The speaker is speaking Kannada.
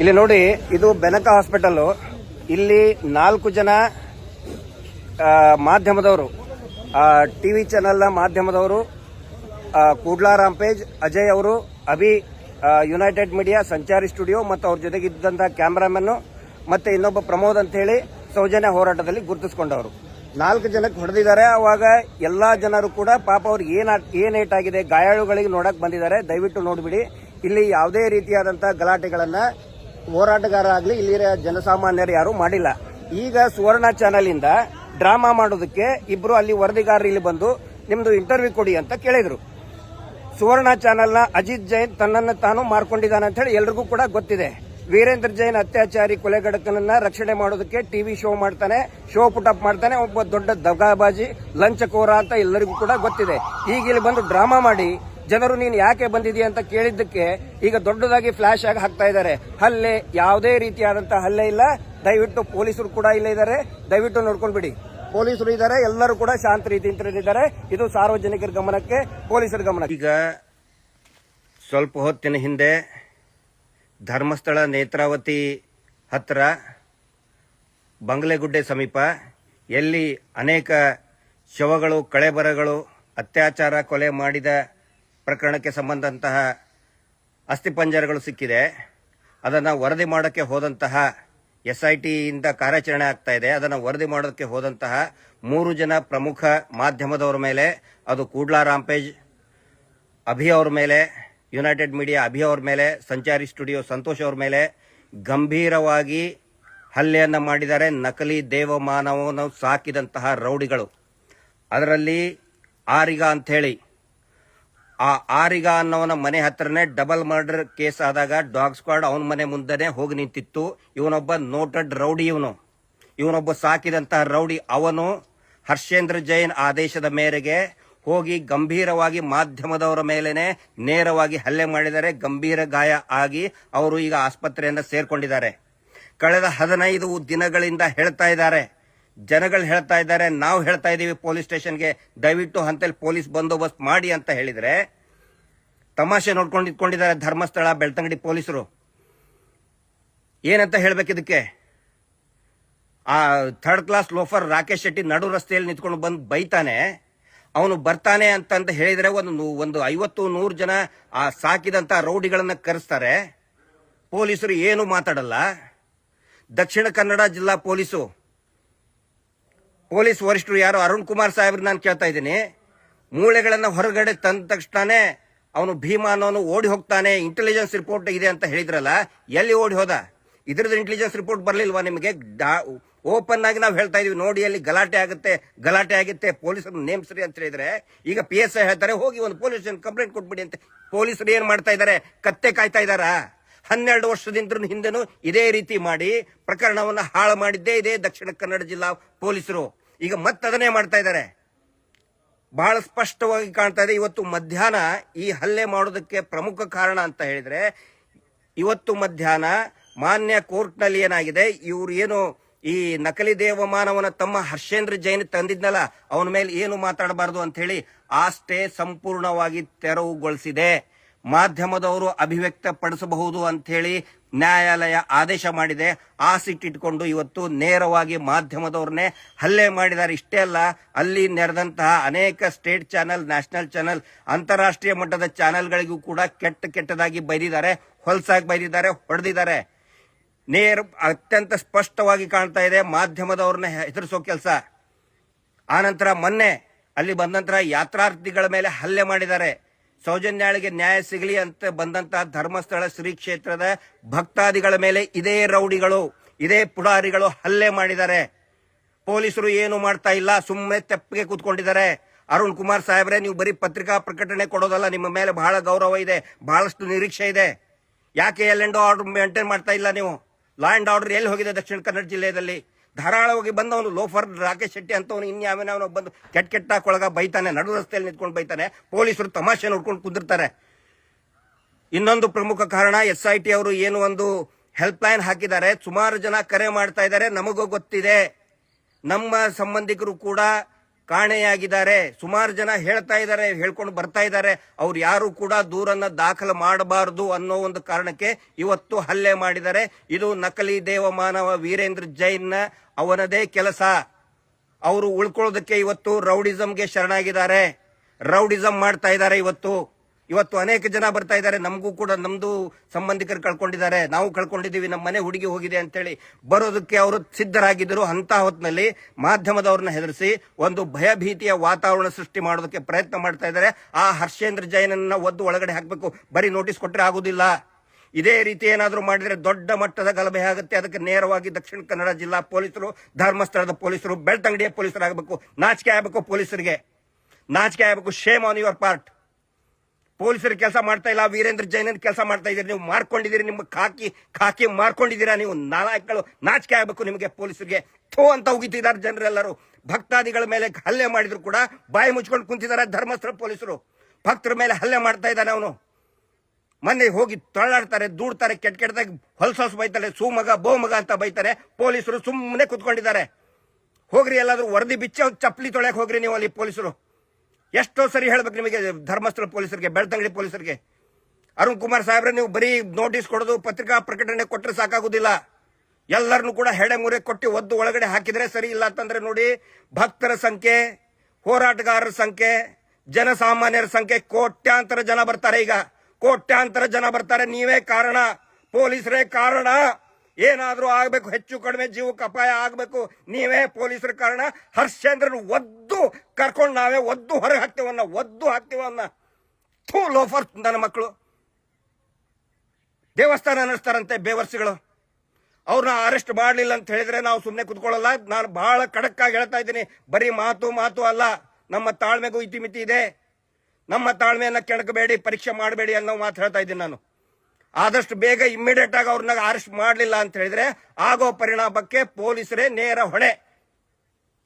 ಇಲ್ಲಿ ನೋಡಿ, ಇದು ಬೆನಕ ಹಾಸ್ಪಿಟಲ್ ಇಲ್ಲಿ ನಾಲ್ಕು ಜನ ಮಾಧ್ಯಮದವರು ಮಾಧ್ಯಮದವರು ಟಿವಿ ಚಾನೆಲ್ನ ಮಾಧ್ಯಮದವರು ಕೂಡ್ಲಾ ರಾಂಪೇಜ್, ಅಜಯ್ ಅವರು, Abhi united media Sanchari studio ಮತ್ತು ಅವ್ರ ಜೊತೆಗಿದ್ದಂತಹ ಕ್ಯಾಮರಾಮನ್ ಮತ್ತೆ ಇನ್ನೊಬ್ಬ ಪ್ರಮೋದ್ ಅಂತ ಹೇಳಿ ಸೌಜನ್ಯ ಹೋರಾಟದಲ್ಲಿ ಗುರುತಿಸಿಕೊಂಡವರು. ನಾಲ್ಕು ಜನಕ್ಕೆ ಹೊಡೆದಿದ್ದಾರೆ. ಅವಾಗ ಎಲ್ಲಾ ಜನರು ಕೂಡ ಪಾಪ ಅವ್ರಿಗೆ ಏನ್ ಏನ್ ಆಗಿದೆ ಗಾಯಾಳುಗಳಿಗೆ ನೋಡಕ್ ಬಂದಿದ್ದಾರೆ. ದಯವಿಟ್ಟು ನೋಡ್ಬಿಡಿ. ಇಲ್ಲಿ ಯಾವುದೇ ರೀತಿಯಾದಂತಹ ಗಲಾಟೆಗಳನ್ನ ಹೋರಾಟಗಾರ ಆಗ್ಲಿ ಇಲ್ಲಿಯ ಜನಸಾಮಾನ್ಯರು ಯಾರು ಮಾಡಿಲ್ಲ. ಈಗ ಸುವರ್ಣ ಚಾನೆಲ್ ಇಂದ ಡ್ರಾಮಾ ಮಾಡೋದಕ್ಕೆ ಇಬ್ರು ಅಲ್ಲಿ ವರದಿಗಾರರು ಇಲ್ಲಿ ಬಂದು ನಿಮ್ದು ಇಂಟರ್ವ್ಯೂ ಕೊಡಿ ಅಂತ ಕೇಳಿದ್ರು. ಸುವರ್ಣ ಚಾನೆಲ್ನ ಅಜಿತ್ ಜೈನ್ ತನ್ನನ್ನು ತಾನು ಮಾರ್ಕೊಂಡಿದ್ದಾನೆ ಅಂತ ಹೇಳಿ ಎಲ್ರಿಗೂ ಕೂಡ ಗೊತ್ತಿದೆ. ವೀರೇಂದ್ರ ಜೈನ್ ಅತ್ಯಾಚಾರಿ ಕೊಲೆಗಡಕನನ್ನ ರಕ್ಷಣೆ ಮಾಡೋದಕ್ಕೆ ಟಿವಿ ಶೋ ಮಾಡ್ತಾನೆ, ಶೋ ಪುಟಪ್ ಮಾಡ್ತಾನೆ, ಒಬ್ಬ ದೊಡ್ಡ ದಗಾಬಾಜಿ, ಲಂಚಕೋರ ಅಂತ ಎಲ್ಲರಿಗೂ ಕೂಡ ಗೊತ್ತಿದೆ. ಈಗ ಇಲ್ಲಿ ಬಂದು ಡ್ರಾಮಾ ಮಾಡಿ ಜನರು ನೀನು ಯಾಕೆ ಬಂದಿದೀಯ ಅಂತ ಕೇಳಿದ್ದಕ್ಕೆ ಈಗ ದೊಡ್ಡದಾಗಿ ಫ್ಲಾಶ್ ಆಗಿ ಹಾಕ್ತಾ ಇದ್ದಾರೆ. ಹಲ್ಲೆ ಯಾವುದೇ ರೀತಿಯಾದಂತಹ ಹಲ್ಲೆ ಇಲ್ಲ. ದಯವಿಟ್ಟು ಪೊಲೀಸರು ಕೂಡ ಇಲ್ಲೇ ಇದ್ದಾರೆ. ದಯವಿಟ್ಟು ನೋಡ್ಕೊಂಡ್ಬಿಡಿ. ಪೊಲೀಸರು ಇದ್ದಾರೆ. ಎಲ್ಲರೂ ಕೂಡ ಶಾಂತ ರೀತಿಯಿಂದ ಇದ್ದಾರೆ. ಇದು ಸಾರ್ವಜನಿಕರ ಗಮನಕ್ಕೆ, ಪೊಲೀಸರ ಗಮನ ಈಗ ಸ್ವಲ್ಪ ಹೊತ್ತಿನ ಹಿಂದೆ ಧರ್ಮಸ್ಥಳ ನೇತ್ರಾವತಿ ಹತ್ರ ಬಂಗ್ಲೆಗುಡ್ಡೆ ಸಮೀಪ ಎಲ್ಲಿ ಅನೇಕ ಶವಗಳು, ಕಳೆಬರಗಳು, ಅತ್ಯಾಚಾರ, ಕೊಲೆ ಮಾಡಿದ ಪ್ರಕರಣಕ್ಕೆ ಸಂಬಂಧಂತಹ ಅಸ್ಥಿಪಂಜರಗಳು ಸಿಕ್ಕಿದೆ. ಅದನ್ನು ವರದಿ ಮಾಡೋಕ್ಕೆ ಹೋದಂತಹ ಎಸ್ ಐ ಟಿಯಿಂದ ಕಾರ್ಯಾಚರಣೆ ಆಗ್ತಾ ಇದೆ. ಅದನ್ನು ವರದಿ ಮಾಡೋದಕ್ಕೆ ಹೋದಂತಹ ಮೂರು ಜನ ಪ್ರಮುಖ ಮಾಧ್ಯಮದವರ ಮೇಲೆ, ಅದು ಕೂಡ್ಲಾ ರಾಂಪೇಜ್ ಅಭಿ ಅವ್ರ ಮೇಲೆ, ಯುನೈಟೆಡ್ ಮೀಡಿಯಾ ಅಭಿ ಅವ್ರ ಮೇಲೆ, ಸಂಚಾರಿ ಸ್ಟುಡಿಯೋ ಸಂತೋಷ್ ಅವ್ರ ಮೇಲೆ ಗಂಭೀರವಾಗಿ ಹಲ್ಲೆಯನ್ನು ಮಾಡಿದ್ದಾರೆ. ನಕಲಿ ದೇವಮಾನವನ್ನು ಸಾಕಿದಂತಹ ರೌಡಿಗಳು. ಅದರಲ್ಲಿ ಆರಿಗ ಅಂಥೇಳಿ ಆ ಆರಿಗ ಅನ್ನೋನ ಮನೆ ಹತ್ರನೇ ಡಬಲ್ ಮರ್ಡರ್ ಕೇಸ್ ಆದಾಗ ಡಾಗ್ ಸ್ಕ್ವಾಡ್ ಅವನ ಮನೆ ಮುಂದೆನೆ ಹೋಗಿ ನಿಂತಿತ್ತು. ಇವನೊಬ್ಬ ನೋಟೆಡ್ ರೌಡಿ ಇವನು. ಇವನೊಬ್ಬ ಸಾಕಿದಂತಹ ರೌಡಿ ಅವನು. ಹರ್ಷೇಂದ್ರ ಜೈನ್ ಆದೇಶದ ಮೇರೆಗೆ ಹೋಗಿ ಗಂಭೀರವಾಗಿ ಮಾಧ್ಯಮದವರ ಮೇಲೇನೆ ನೇರವಾಗಿ ಹಲ್ಲೆ ಮಾಡಿದರೆ ಗಂಭೀರ ಗಾಯ ಆಗಿ ಅವರು ಈಗ ಆಸ್ಪತ್ರೆಯಿಂದ ಸೇರ್ಕೊಂಡಿದ್ದಾರೆ. ಕಳೆದ ಹದಿನೈದು ದಿನಗಳಿಂದ ಹೇಳ್ತಾ ಇದ್ದಾರೆ. ಜನಗಳು ಹೇಳ್ತಾ ಇದ್ದಾರೆ, ನಾವು ಹೇಳ್ತಾ ಇದ್ದೀವಿ ಪೊಲೀಸ್ ಸ್ಟೇಷನ್ಗೆ. ದಯವಿಟ್ಟು ಹಂತಲ್ಲಿ ಪೊಲೀಸ್ ಬಂದೋಬಸ್ತ್ ಮಾಡಿ ಅಂತ ಹೇಳಿದ್ರೆ ತಮಾಷೆ ನೋಡ್ಕೊಂಡು ಇಟ್ಕೊಂಡಿದ್ದಾರೆ ಧರ್ಮಸ್ಥಳ, ಬೆಳ್ತಂಗಡಿ ಪೊಲೀಸರು. ಏನಂತ ಹೇಳ್ಬೇಕಿದಕ್ಕೆ ಆ third class loafer Rakesh Shetty ನಡು ರಸ್ತೆಯಲ್ಲಿ ನಿಂತ್ಕೊಂಡು ಬಂದು ಬೈತಾನೆ. ಅವನು ಬರ್ತಾನೆ ಅಂತಂತ ಹೇಳಿದ್ರೆ ಒಂದು ಒಂದು ಐವತ್ತು, ನೂರು ಜನ ಆ ಸಾಕಿದಂತ ರೌಡಿಗಳನ್ನ ಕರೆಸ್ತಾರೆ. ಪೊಲೀಸರು ಏನು ಮಾತಾಡಲ್ಲ. ದಕ್ಷಿಣ ಕನ್ನಡ ಜಿಲ್ಲಾ ಪೊಲೀಸು. ಪೊಲೀಸ್ ವರಿಷ್ಠರು ಯಾರು? ಅರುಣ್ ಕುಮಾರ್ ಸಾಹೇಬ್ರು ನಾನು ಕೇಳ್ತಾ ಇದ್ದೀನಿ. ಮೂಳೆಗಳನ್ನು ಹೊರಗಡೆ ತಂದ ತಕ್ಷಣನೇ ಅವನು ಭೀಮ ಅನ್ನೋನು ಓಡಿ ಹೋಗ್ತಾನೆ ಇಂಟೆಲಿಜೆನ್ಸ್ ರಿಪೋರ್ಟ್ ಇದೆ ಅಂತ ಹೇಳಿದ್ರಲ್ಲ, ಎಲ್ಲಿ ಓಡಿ ಹೋದ? ಇದ್ರದ್ದು ಇಂಟೆಲಿಜೆನ್ಸ್ ರಿಪೋರ್ಟ್ ಬರ್ಲಿಲ್ವಾ ನಿಮಗೆ? ಓಪನ್ ಆಗಿ ನಾವು ಹೇಳ್ತಾ ಇದೀವಿ, ನೋಡಿ ಅಲ್ಲಿ ಗಲಾಟೆ ಆಗುತ್ತೆ ಗಲಾಟೆ ಆಗುತ್ತೆ, ಪೊಲೀಸರು ನೇಮಿಸ್ರಿ ಅಂತ ಹೇಳಿದ್ರೆ, ಈಗ ಪಿ ಎಸ್ ಐ ಹೇಳ್ತಾರೆ, ಹೋಗಿ ಒಂದು ಪೊಲೀಸ್ ಕಂಪ್ಲೇಂಟ್ ಕೊಟ್ಬಿಡಿ ಅಂತ. ಪೊಲೀಸರು ಏನ್ ಮಾಡ್ತಾ ಇದ್ದಾರೆ ಕತ್ತೆ ಕಾಯ್ತಾ ಇದ್ದಾರಾ ಹನ್ನೆರಡು ವರ್ಷದಿಂದ ಹಿಂದೆನೂ ಇದೇ ರೀತಿ ಮಾಡಿ ಪ್ರಕರಣವನ್ನು ಹಾಳು ಮಾಡಿದ್ದೇ ಇದೆ ದಕ್ಷಿಣ ಕನ್ನಡ ಜಿಲ್ಲಾ ಪೊಲೀಸರು. ಈಗ ಮತ್ತದನ್ನೇ ಮಾಡ್ತಾ ಇದ್ದಾರೆ ಬಹಳ ಸ್ಪಷ್ಟವಾಗಿ ಕಾಣ್ತಾ ಇದೆ. ಇವತ್ತು ಮಧ್ಯಾಹ್ನ ಈ ಹಲ್ಲೆ ಮಾಡೋದಕ್ಕೆ ಪ್ರಮುಖ ಕಾರಣ ಅಂತ ಹೇಳಿದ್ರೆ, ಇವತ್ತು ಮಧ್ಯಾಹ್ನ ಮಾನ್ಯ ಕೋರ್ಟ್ನಲ್ಲಿ ಏನಾಗಿದೆ? ಇವ್ರು ಏನು ಈ ನಕಲಿ ದೇವಮಾನವನ ತಮ್ಮ ಹರ್ಷೇಂದ್ರ ಜೈನ್ ತಂದಿದ್ನಲ್ಲ, ಅವನ ಮೇಲೆ ಏನು ಮಾತಾಡಬಾರದು ಅಂತ ಹೇಳಿ ಆ ಸಂಪೂರ್ಣವಾಗಿ ತೆರವುಗೊಳಿಸಿದೆ. ಮಾಧ್ಯಮದವರು ಅಭಿವ್ಯಕ್ತಪಡಿಸಬಹುದು ಅಂತ ಹೇಳಿ ನ್ಯಾಯಾಲಯ ಆದೇಶ ಮಾಡಿದೆ. ಆ ಸಿಟ್ಟಿಟ್ಕೊಂಡು ಇವತ್ತು ನೇರವಾಗಿ ಮಾಧ್ಯಮದವ್ರನ್ನೇ ಹಲ್ಲೆ ಮಾಡಿದ್ದಾರೆ ಇಷ್ಟೇ ಅಲ್ಲ, ಅಲ್ಲಿ ನೆರೆದಂತಹ ಅನೇಕ ಸ್ಟೇಟ್ ಚಾನೆಲ್, ನ್ಯಾಷನಲ್ ಚಾನೆಲ್, ಅಂತಾರಾಷ್ಟ್ರೀಯ ಮಟ್ಟದ ಚಾನೆಲ್ಗಳಿಗೂ ಕೂಡ ಕೆಟ್ಟ ಕೆಟ್ಟದಾಗಿ ಬೈದಿದ್ದಾರೆ, ಹೊಲಸಾಗಿ ಬೈದಿದ್ದಾರೆ, ಹೊಡೆದಿದ್ದಾರೆ. ನೇರ, ಅತ್ಯಂತ ಸ್ಪಷ್ಟವಾಗಿ ಕಾಣ್ತಾ ಇದೆ ಮಾಧ್ಯಮದವ್ರನ್ನ ಹೆದರಿಸೋ ಕೆಲಸ. ಆನಂತರ ಮೊನ್ನೆ ಅಲ್ಲಿ ಬಂದಂತರ ಯಾತ್ರಾರ್ಥಿಗಳ ಮೇಲೆ ಹಲ್ಲೆ ಮಾಡಿದ್ದಾರೆ. ಸೌಜನ್ಯಾಳಿಗೆ ನ್ಯಾಯ ಸಿಗಲಿ ಅಂತ ಬಂದಂತಹ ಧರ್ಮಸ್ಥಳ ಶ್ರೀ ಕ್ಷೇತ್ರದ ಭಕ್ತಾದಿಗಳ ಮೇಲೆ ಇದೇ ರೌಡಿಗಳು, ಇದೇ ಪುಡಾರಿಗಳು ಹಲ್ಲೆ ಮಾಡಿದ್ದಾರೆ. ಪೊಲೀಸರು ಏನು ಮಾಡ್ತಾ ಇಲ್ಲ ಸುಮ್ಮನೆ ತೆಪ್ಪಿಗೆ ಕೂತ್ಕೊಂಡಿದ್ದಾರೆ. ಅರುಣ್ ಕುಮಾರ್ ಸಾಹೇಬ್ರೆ, ನೀವು ಬರೀ ಪತ್ರಿಕಾ ಪ್ರಕಟಣೆ ಕೊಡೋದಲ್ಲ, ನಿಮ್ಮ ಮೇಲೆ ಬಹಳ ಗೌರವ ಇದೆ, ಬಹಳಷ್ಟು ನಿರೀಕ್ಷೆ ಇದೆ. ಯಾಕೆ ಎಲ್ ಆರ್ಡರ್ ಮೇಂಟೈನ್ ಮಾಡ್ತಾ ಇಲ್ಲ ನೀವು? ಲಾ ಆರ್ಡರ್ ಎಲ್ಲಿ ಹೋಗಿದೆ ದಕ್ಷಿಣ ಕನ್ನಡ ಜಿಲ್ಲೆಯಲ್ಲಿ? ಧಾರಾಳವಾಗಿ ಬಂದವನು ಲೋಫರ್ ರಾಕೇಶ್ ಶೆಟ್ಟಿ ಅಂತವನು, ಇನ್ಯಾವನವನು ಬಂದು ಕೆಟ್ಟ ಕೆಟ್ಟ ಕೊಳಗ ಬೈತಾನೆ, ನಡು ರಸ್ತೆಯಲ್ಲಿ ನಿಂತ್ಕೊಂಡು ಬೈತಾನೆ, ಪೊಲೀಸರು ತಮಾಷೆ ನೋಡ್ಕೊಂಡು ಕುಂದಿರ್ತಾರೆ. ಇನ್ನೊಂದು ಪ್ರಮುಖ ಕಾರಣ, ಎಸ್ ಐ ಟಿ ಅವರು ಏನು ಒಂದು ಹೆಲ್ಪ್ ಲೈನ್ ಹಾಕಿದ್ದಾರೆ, ಸುಮಾರು ಜನ ಕರೆ ಮಾಡ್ತಾ ಇದ್ದಾರೆ, ನಮಗೂ ಗೊತ್ತಿದೆ. ನಮ್ಮ ಸಂಬಂಧಿಕರು ಕೂಡ ಕಾಣೆಯಾಗಿದ್ದಾರೆ. ಸುಮಾರು ಜನ ಹೇಳ್ತಾ ಇದ್ದಾರೆ, ಹೇಳ್ಕೊಂಡು ಬರ್ತಾ ಇದ್ದಾರೆ. ಅವ್ರು ಯಾರು ಕೂಡ ದೂರನ್ನ ದಾಖಲು ಮಾಡಬಾರದು ಅನ್ನೋ ಒಂದು ಕಾರಣಕ್ಕೆ ಇವತ್ತು ಹಲ್ಲೆ ಮಾಡಿದ್ದಾರೆ. ಇದು ನಕಲಿ ದೇವಮಾನವ ವೀರೇಂದ್ರ ಜೈನ್ ಅವನದೇ ಕೆಲಸ. ಅವರು ಉಳ್ಕೊಳ್ಳೋದಕ್ಕೆ ಇವತ್ತು ರೌಡಿಸಂಗೆ ಶರಣಾಗಿದ್ದಾರೆ. ರೌಡಿಸಂ ಮಾಡ್ತಾ ಇದ್ದಾರೆ ಇವತ್ತು. ಇವತ್ತು ಅನೇಕ ಜನ ಬರ್ತಾ ಇದ್ದಾರೆ. ನಮಗೂ ಕೂಡ ನಮ್ದು ಸಂಬಂಧಿಕರು ಕಳ್ಕೊಂಡಿದ್ದಾರೆ. ನಾವು ಕಳ್ಕೊಂಡಿದ್ದೀವಿ. ನಮ್ಮ ಮನೆ ಹುಡುಗಿ ಹೋಗಿದೆ ಅಂತೇಳಿ ಬರೋದಕ್ಕೆ ಅವರು ಸಿದ್ಧರಾಗಿದ್ದರು. ಅಂತ ಹೊತ್ತಿನಲ್ಲಿ ಮಾಧ್ಯಮದವ್ರನ್ನ ಹೆದರಿಸಿ ಒಂದು ಭಯಭೀತಿಯ ವಾತಾವರಣ ಸೃಷ್ಟಿ ಮಾಡೋದಕ್ಕೆ ಪ್ರಯತ್ನ ಮಾಡ್ತಾ ಇದ್ದಾರೆ. ಆ ಹರ್ಷೇಂದ್ರ ಜೈನನ್ನ ಒದ್ದು ಒಳಗಡೆ ಹಾಕಬೇಕು. ಬರೀ ನೋಟಿಸ್ ಕೊಟ್ಟರೆ ಆಗುದಿಲ್ಲ. ಇದೇ ರೀತಿ ಏನಾದರೂ ಮಾಡಿದರೆ ದೊಡ್ಡ ಮಟ್ಟದ ಗಲಭೆ ಆಗುತ್ತೆ. ಅದಕ್ಕೆ ನೇರವಾಗಿ ದಕ್ಷಿಣ ಕನ್ನಡ ಜಿಲ್ಲಾ ಪೊಲೀಸರು, ಧರ್ಮಸ್ಥಳದ ಪೊಲೀಸರು, ಬೆಳ್ತಂಗಡಿಯ ಪೊಲೀಸರಾಗಬೇಕು. ನಾಚಿಕೆ ಆಗಬೇಕು ಪೊಲೀಸರಿಗೆ. ನಾಚಿಕೆ ಆಗಬೇಕು. ಶೇಮ್ ಆನ್ ಯುವರ್ ಪಾರ್ಟ್ ಪೊಲೀಸರು ಕೆಲಸ ಮಾಡ್ತಾ ಇಲ್ಲ, ವೀರೇಂದ್ರ ಜೈನನ್ ಕೆಲಸ ಮಾಡ್ತಾ ಇದ್ದೀರಿ, ನೀವು ಮಾರ್ಕೊಂಡಿದ್ದೀರಿ, ನಿಮ್ಮ ಖಾಕಿ ಖಾಕಿ ಮಾರ್ಕೊಂಡಿದ್ದೀರಾ, ನೀವು ನಾಲ್ಕು ನಾಚಿಕೆ ಆಗಬೇಕು ನಿಮಗೆ ಪೊಲೀಸರಿಗೆ. ಥೋ ಅಂತ ಉಗಿತಿದ್ದಾರೆ ಜನರೆಲ್ಲರೂ. ಭಕ್ತಾದಿಗಳ ಮೇಲೆ ಹಲ್ಲೆ ಮಾಡಿದ್ರು ಕೂಡ ಬಾಯಿ ಮುಚ್ಕೊಂಡು ಕುಂತಿದ್ದಾರೆ ಧರ್ಮಸ್ಥಳ ಪೊಲೀಸರು. ಭಕ್ತರ ಮೇಲೆ ಹಲ್ಲೆ ಮಾಡ್ತಾ ಇದ್ದಾನೆ ಅವನು. ಮೊನ್ನೆ ಹೋಗಿ ತೊಳ್ಳಾಡ್ತಾರೆ, ದೂಡ್ತಾರೆ, ಕೆಟ್ಟ ಕೆಟ್ಟದಾಗಿ ಹೊಲಸೊಸ್ ಬೈತಾರೆ, ಸುಮಗ ಬೋಮಗ ಅಂತ ಬೈತಾರೆ. ಪೊಲೀಸರು ಸುಮ್ಮನೆ ಕುತ್ಕೊಂಡಿದ್ದಾರೆ. ಹೋಗ್ರಿ ಎಲ್ಲಾದ್ರೂ ವರದಿ ಬಿಚ್ಚ ಚಪ್ಪಲಿ ತೊಳೆಯಕ್ ಹೋಗ್ರಿ ನೀವು ಅಲ್ಲಿ ಪೊಲೀಸರು. ಎಷ್ಟೋ ಸರಿ ಹೇಳ್ಬೇಕು ನಿಮಗೆ ಧರ್ಮಸ್ಥಳ ಪೊಲೀಸರಿಗೆ, ಬೆಳ್ತಂಗಡಿ ಪೊಲೀಸರಿಗೆ. ಅರುಣ್ ಕುಮಾರ್ ಸಾಹೇಬ್ರೆ, ನೀವು ಬರೀ ನೋಟಿಸ್ ಕೊಡೋದು, ಪತ್ರಿಕಾ ಪ್ರಕಟಣೆ ಕೊಟ್ಟರೆ ಸಾಕಾಗುದಿಲ್ಲ. ಎಲ್ಲರನ್ನು ಕೂಡ ಹೆಡೆ ಮುರೆ ಕೊಟ್ಟು ಒದ್ದು ಒಳಗಡೆ ಹಾಕಿದ್ರೆ ಸರಿ ಇಲ್ಲ ಅಂತಂದ್ರೆ ನೋಡಿ, ಭಕ್ತರ ಸಂಖ್ಯೆ, ಹೋರಾಟಗಾರರ ಸಂಖ್ಯೆ, ಜನಸಾಮಾನ್ಯರ ಸಂಖ್ಯೆ, ಕೋಟ್ಯಾಂತರ ಜನ ಬರ್ತಾರೆ ಈಗ. ಕೋಟ್ಯಾಂತರ ಜನ ಬರ್ತಾರೆ. ನೀವೇ ಕಾರಣ. ಪೊಲೀಸರೇ ಕಾರಣ. ಏನಾದ್ರೂ ಆಗಬೇಕು, ಹೆಚ್ಚು ಕಡಿಮೆ ಜೀವಕ್ಕೆ ಅಪಾಯ ಆಗಬೇಕು, ನೀವೇ ಪೊಲೀಸರ ಕಾರಣ ಹರ್ಷೇಂದ್ರನ್ ಒದ್ದು ಕರ್ಕೊಂಡು ನಾವೇ ಒದ್ದು ಹೊರಗೆ ಹಾಕ್ತೇವನ್ನ ಒದ್ದು ಹಾಕ್ತೇವನ್ನ ಥೂ ಲೋಫರ್ ನನ್ನ ಮಕ್ಕಳು ದೇವಸ್ಥಾನ ನಡೆಸ್ತಾರಂತೆ ಬೇವರ್ಸಿಗಳು. ಅವ್ರನ್ನ ಅರೆಸ್ಟ್ ಮಾಡಲಿಲ್ಲ ಅಂತ ಹೇಳಿದ್ರೆ ನಾವು ಸುಮ್ಮನೆ ಕುತ್ಕೊಳ್ಳಲ್ಲ, ನಾನು ಬಹಳ ಖಡಕ್ಕಾಗಿ ಹೇಳ್ತಾ ಇದ್ದೀನಿ. ಬರೀ ಮಾತು ಮಾತು ಅಲ್ಲ, ನಮ್ಮ ತಾಳ್ಮೆಗೂ ಇತಿಮಿತಿ ಇದೆ. ನಮ್ಮ ತಾಳ್ಮೆಯನ್ನು ಕೆಣಕಬೇಡಿ, ಪರೀಕ್ಷೆ ಮಾಡಬೇಡಿ ಅನ್ನೋ ಮಾತು ಹೇಳ್ತಾ ಇದ್ದೀನಿ ನಾನು. ಆದಷ್ಟು ಬೇಗ ಇಮ್ಮಿಡಿಯೇಟ್ ಆಗಿ ಅವ್ರನ್ನ ಅರೆಸ್ಟ್ ಮಾಡಲಿಲ್ಲ ಅಂತ ಹೇಳಿದ್ರೆ ಆಗೋ ಪರಿಣಾಮಕ್ಕೆ ಪೊಲೀಸರೇ ನೇರ ಹೊಣೆ.